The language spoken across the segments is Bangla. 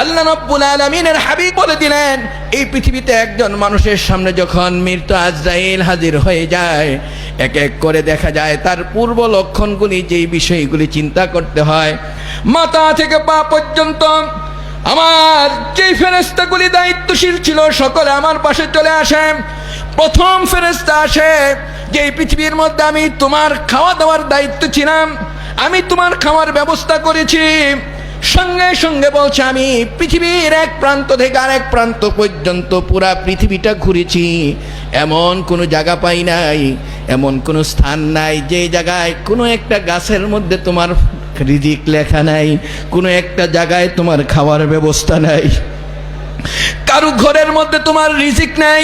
আল্লাহ রব্বুল আলমিনের হাবিব বলে দিলেন, এই পৃথিবীতে একজন মানুষের সামনে যখন মৃত্যু আজরাইল হাজির হয়ে যায়, এক এক করে দেখা যায় তার পূর্ব লক্ষণগুলি, যেই বিষয়গুলি চিন্তা করতে হয়। মাথা থেকে পা পর্যন্ত আমার যেই ফেরেস্তাগুলি দায়িত্বশীল ছিল, সকলে আমার পাশে চলে আসে। প্রথম ফেরেস্তা আসে যে পৃথিবীর মধ্যে আমি তোমার খাওয়া দাওয়ার দায়িত্ব ছিলাম, আমি তোমার খাওয়ার ব্যবস্থা করেছি। সঙ্গে সঙ্গে বলছে, আমি পৃথিবীর এক প্রান্ত থেকে আরেক প্রান্ত পর্যন্ত পুরা পৃথিবীটা ঘুরেছি। এমন কোনো জায়গা পাই নাই, এমন কোনো স্থান নাই। যে জায়গায় কোনো একটা গাছের মধ্যে তোমার রিজিক লেখা নাই, কোনো একটা জায়গায় তোমার খাওয়ার ব্যবস্থা নাই। কারও ঘরের মধ্যে তোমার রিজিক নাই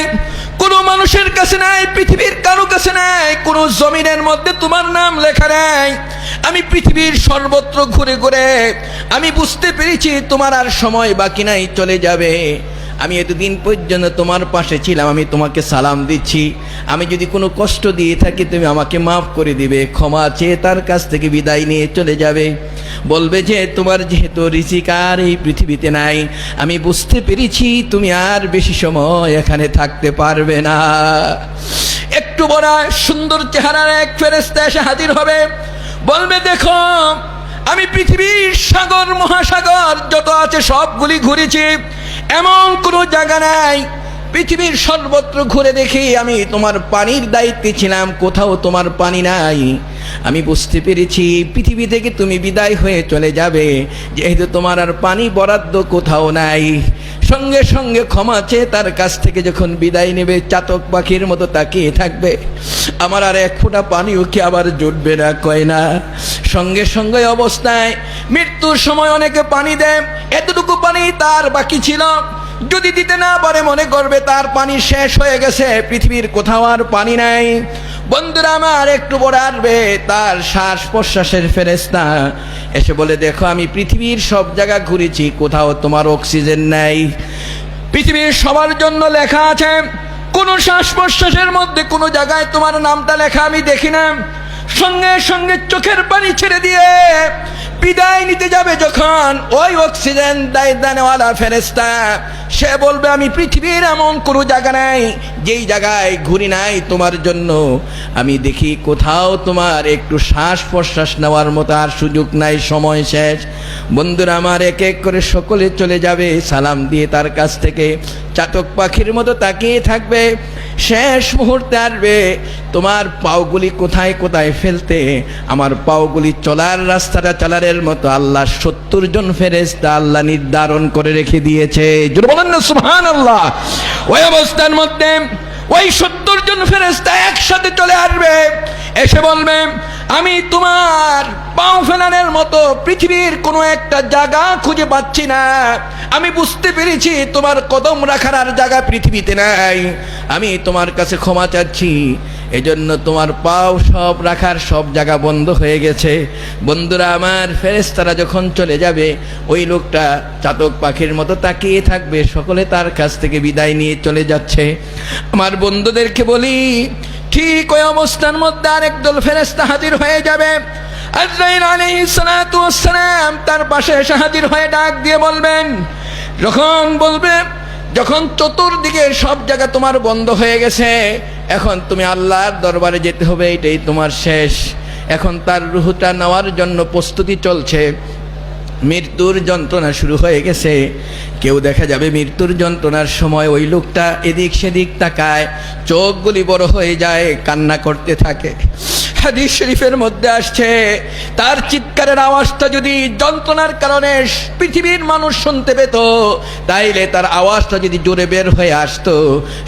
কোনো মানুষের কাছে নাই, পৃথিবীর কারও কাছে নাই, কোনো জমিনের মধ্যে তোমার নাম লেখা নাই। আমি পৃথিবীর সর্বত্র ঘুরে ঘুরে, আমি বুঝতে পেরেছি তোমার আর সময় বাকি নাই, চলে যাবে। আমি এতদিন পর্যন্ত তোমার পাশে ছিলাম, আমি তোমাকে সালাম দিচ্ছি। আমি যদি কোনো কষ্ট দিয়ে থাকি, তুমি আমাকে মাফ করে দিবে, ক্ষমা চেয়ে তার কাছ থেকে বিদায় নিয়ে চলে যাবে। বলবে যে, তোমার যেহেতু আর এই পৃথিবীতে নাই, আমি বুঝতে পেরেছি তুমি আর বেশি সময় এখানে থাকতে পারবে না। একটু বড় সুন্দর চেহারার এক ফেরেস্তা এসে হাজির হবে। বলবে, দেখো, আমি পৃথিবীর সাগর, মহাসাগর যত আছে সবগুলি ঘুরেছি। এমন কোনো জায়গা নাই। পৃথিবীর সর্বত্র ঘুরে দেখি আমি তোমার পানির দায়িত্বে ছিলাম, কোথাও তোমার পানি নাই। আমি বুঝতে পেরেছি পৃথিবী থেকে তুমি বিদায় হয়ে চলে যাবে, যেহেতু তোমার আর পানি বরাদ্দ কোথাও নাই। সঙ্গে সঙ্গে ক্ষমা চেয়ে তার কাছ থেকে যখন বিদায় নেবে, চাতক পাখির মতো তাকিয়ে থাকবে। আমার আর এক ফোঁটা পানিও কি আবার জুটবে না, কয় না। সঙ্গে সঙ্গে অবস্থায় মৃত্যুর সময় অনেকে পানি দেয়। এতটুকু পানি তার বাকি ছিল। যদি দিতে না পারে মনে করবে তার পানি শেষ হয়ে গেছে, পৃথিবীর কোথাও আর পানি নাই। বন্ধুরা আমার, একটু বড় আসবে তার শ্বাস প্রশ্বাসের ফেরেস্তা এসে বলে, দেখো, আমি পৃথিবীর সব জায়গা ঘুরেছি, কোথাও তোমার অক্সিজেন নাই। পৃথিবীর সবার জন্য লেখা আছে, কোনো শ্বাস প্রশ্বাসের মধ্যে কোনো জায়গায় তোমার নামটা লেখা আমি দেখি না। সঙ্গে সঙ্গে চোখের পানি ছেড়ে দিয়ে বিদায় নিতে যাবে যখন ওই অক্সিজেন দায় দানেওয়ালা ফেরেস্তা সে বলবে, আমি পৃথিবীর এমন কোনো জায়গা নাই, যেই জায়গায় ঘুরি নাই তোমার জন্য। আমি দেখি কোথাও তোমার একটু শ্বাস প্রশ্বাস নেওয়ার মতো আর সুযোগ নাই, সময় শেষ। বন্ধুরা, আমার এক এক করে সকলে চলে যাবে। সালাম দিয়ে তার কাছ থেকে চাতক পাখির মতো তাকিয়ে থাকবে। শেষ মুহূর্তে আসবে। তোমার পাওগুলি কোথায় কোথায় ফেলতে? আমার পাওগুলি চলার রাস্তাটা চলারের মতো। আল্লাহ সত্তর জন ফেরেস্তা আল্লাহ নির্ধারণ করে রেখে দিয়েছে। সুহান আল্লাহ ওই অবস্থার মধ্যে ওই সত্তর জন ফেরেস্তা একসাথে চলে আসবে। এসে বলবে আমি তোমার পাও ফেলানের মতো পৃথিবীর কোনো একটা জায়গা খুঁজে পাচ্ছি না। আমি বুঝতে পেরেছি তোমার কদম রাখার আর জায়গা পৃথিবীতে নাই। আমি তোমার কাছে ক্ষমা চাচ্ছি। এজন্য তোমার পাও সব রাখার সব জায়গা বন্ধ হয়ে গেছে। বন্ধুরা, আমার ফেরেস্তারা যখন চলে যাবে, ওই লোকটা চাতক পাখির মতো তাকিয়ে থাকবে, সকলে তার কাছ থেকে বিদায় নিয়ে চলে যাচ্ছে। আমার বন্ধুদেরকে বলি ঠিক ওই অবস্থার মধ্যে আরেক দল ফেরেস্তা হাজির হয়ে যাবে। তার পাশে এসে হাজির হয়ে ডাক দিয়ে বলবেন, যখন বলবে, যখন চতুর্দিকে সব জায়গা তোমার বন্ধ হয়ে গেছে, এখন তুমি আল্লাহর দরবারে যেতে হবে, এটাই তোমার শেষ। এখন তার রুহুটা নেওয়ার জন্য প্রস্তুতি চলছে। মৃত্যুর যন্ত্রণা শুরু হয়ে গেছে। কেউ দেখা যাবে মৃত্যুর যন্ত্রণার সময় ওই লোকটা এদিক সেদিক তাকায়, চোখগুলি বড় হয়ে যায়, কান্না করতে থাকে। হাদিস শরীফের মধ্যে আসছে, তার চিৎকারের আওয়াজটা যদি যন্ত্রণার কারণে পৃথিবীর মানুষ শুনতে পেত, তাইলে তার আওয়াজটা যদি জোরে বের হয়ে আসতো,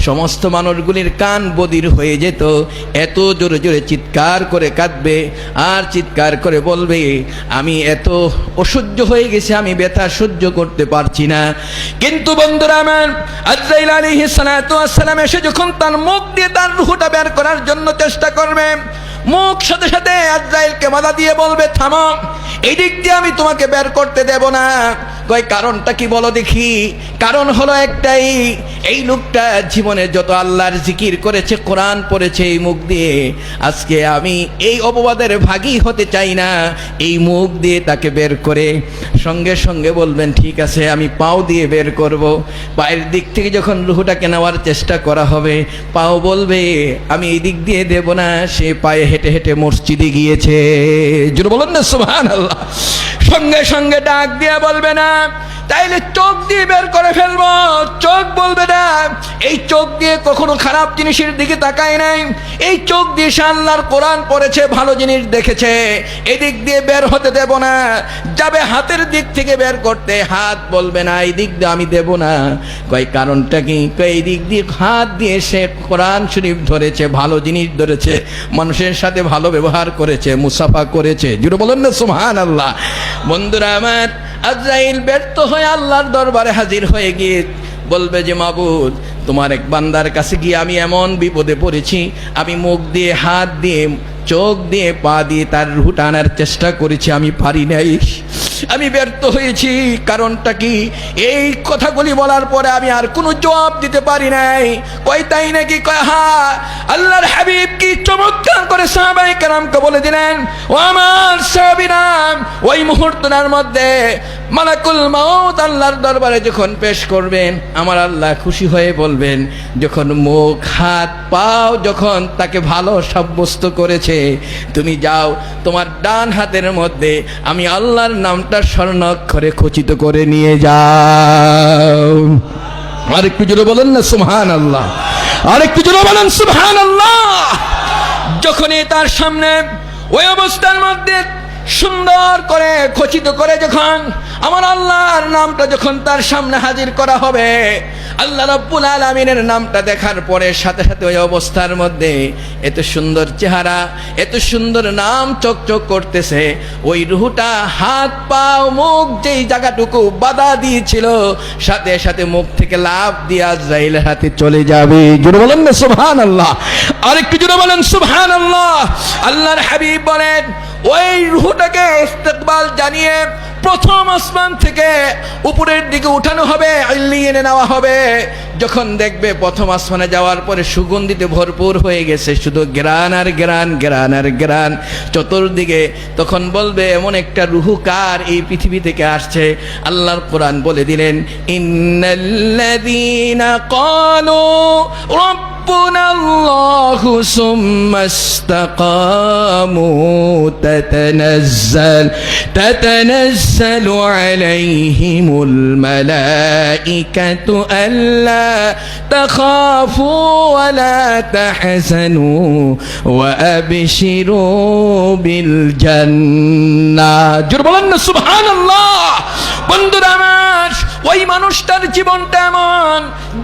সমস্ত মানুষগুলির কান বদির হয়ে যেত, এত জোরে জোরে চিৎকার করে কাঁদবে, আর চিৎকার করে বলবে, আমি এত অসহ্য হয়ে গেছে, আমি ব্যথা সহ্য করতে পারছি না। কিন্তু বন্ধুরা আমার, আজরাইল সালাতু ওয়াসসালাম এসে যখন তার মুখ দিয়ে তার রুহটা বের করার জন্য চেষ্টা করবে মুখ সাথে সাথে আজরাইলকে বাধা দিয়ে বলবে, থামো। এই দিক দিয়ে আমি তোমাকে বের করতে দেব না। কয়, কারণটা কি বলো দেখি? কারণ হলো একটাই, এই লোকটা জীবনে যত আল্লাহর জিকির করেছে, কোরআন পড়েছে এই মুখ দিয়ে, আজকে আমি এই অপবাদের ভাগী হতে চাই না। এই মুখ দিয়ে তাকে বের করে সঙ্গে সঙ্গে বলবেন, ঠিক আছে, আমি পাও দিয়ে বের করব। পায়ের দিক থেকে যখন লুহুটাকে নেওয়ার চেষ্টা করা হবে, পাও বলবে, আমি এই দিক দিয়ে দেব না। সে পায়ে হেঁটে হেঁটে মসজিদে গিয়েছে। জোরে বলুন না সুবহান আল্লাহ সঙ্গে সঙ্গে ডাক দিয়ে বলবে, না up. তাইলে চোখ দিয়ে বের করে ফেলব। চোখ বলবে না, এই চোখ দিয়ে কখনো খারাপ জিনিসের দিকে তাকায় নাই। এই চোখ দিয়ে সে কোরআন পড়েছে, ভালো জিনিস দেখেছে। এদিক দিয়ে বের হতে দেব না, যাবে হাতের দিক থেকে বের করতে, হাত বলবে না, এই দিক দিয়ে আমি দেব না। কয় কারণটা কি? এই দিক দিয়ে হাত দিয়ে সে কোরআন শরীফ ধরেছে, ভালো জিনিস ধরেছে, মানুষের সাথে ভালো ব্যবহার করেছে, মুসাফা করেছে। জুড়ে বলুন না সুহান আল্লাহ বন্ধুরা আমার, আজরাইল ব্যর্থ হয়ে আল্লাহর দরবারে হাজির হয়ে গিয়ে বলবে যে, মাবুদ, তোমার এক বান্দার কাছে গিয়ে আমি এমন বিপদে পড়েছি। আমি মুখ দিয়ে, হাত দিয়ে, চোখ দিয়ে, পা দিয়ে তার রুট আনার চেষ্টা করেছি, আমি পারি নাই। আমি ব্যর্থ হয়েছি। কারণটা কি? এই কথাগুলি বলার পরে আমি আর কোনো জবাব দিতে পারি নাই। কয় তাই নাকি? কয়, হা, আল্লাহর হাবিব কি চমৎকার করে সাহাবাই কারামকে বলে দিলেন, ও আমার সাহাবিরাম ওই মুহূর্তটার মধ্যে মালাকুল মাউত আল্লাহর দরবারে যখন পেশ করবেন, আমার আল্লাহ খুশি হয়ে বলবেন, যখন মুখ, হাত, পাও যখন তাকে ভালো সাব্যস্ত করেছে, তুমি যাও, তোমার ডান হাতের মধ্যে আমি আল্লাহর নামটা স্বর্ণাক্ষরে খচিত করে নিয়ে যাও। আর একটু জোরে বলেন না সুবহান আল্লাহ আর একটু জোরে বলেন সুবহান আল্লাহ যখনই তার সামনে ওই অবস্থার মধ্যে সুন্দর করে খচিত করে যখন আমার আল্লাহর নামটা যখন তার সামনে হাজির করা হবে, আল্লাহ রব্বুল আলমিনের নামটা দেখার পরে সাথে সাথে ওই অবস্থার মধ্যে এত সুন্দর চেহারা, এত সুন্দর নাম চকচক করতেছে, ওই রুহুটা হাত, পাও, মুখ যেই জায়গাটুকু বাধা দিয়েছিল, সাথে সাথে মুখ থেকে লাভ দিয়ে আজরাইলের হাতে চলে যাবে। জোরে বলেন না সুবহান আল্লাহ আরেকটু জোরে বলেন সুবহান আল্লাহ আল্লাহর হাবিব বলেন ওই রুহটাকে ইস্তেকবাল জানিয়ে প্রথম আসমান থেকে উপরের দিকে উঠানো হবে এনে নেওয়া হবে। যখন দেখবে প্রথম আসমানে যাওয়ার পরে সুগন্ধিতে ভরপুর হয়ে গেছে, শুধু গ্রান আর গ্রান গ্রান আর গ্রান। চতুর্দিকে তখন বলবে, এমন একটা রুহু কার এই পৃথিবী থেকে আসছে? আল্লাহর কোরআন বলে দিলেন, ইন্নাল্লাযীনা ক্বালু ربنا الله ثم استقاموا تتنزل تتنزل عليهم الملائكة ألا تخافوا ولا تحزنوا وأبشروا بالجنة جربلنا سبحان الله বন্ধুরা আমার ওই মানুষটার জীবনটা এমন,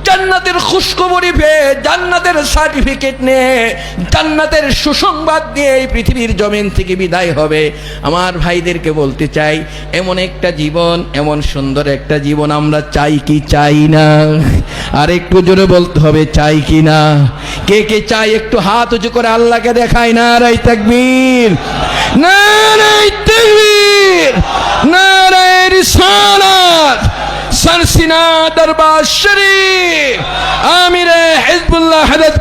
জান্নাতের খুশখবরি পেয়ে জান্নাতের সার্টিফিকেট নিয়ে, জান্নাতের সুসংবাদ দিয়ে এই পৃথিবীর জমিন থেকে বিদায় হবে। আমার ভাইদেরকে বলতে চাই, এমন একটা জীবন, এমন সুন্দর একটা জীবন আমরা চাই কি চাই না? আর একটু জোরে বলতে হবে, চাই কি না? কে কে চাই একটু হাত উঁচু করে আল্লাহকে দেখায়? না রাই তাকবীর না রাই তাকবীর না রাই রিসালাত। সরসিনা দরবার শরীফ। আমিরে হিজবুল্লাহ হাদত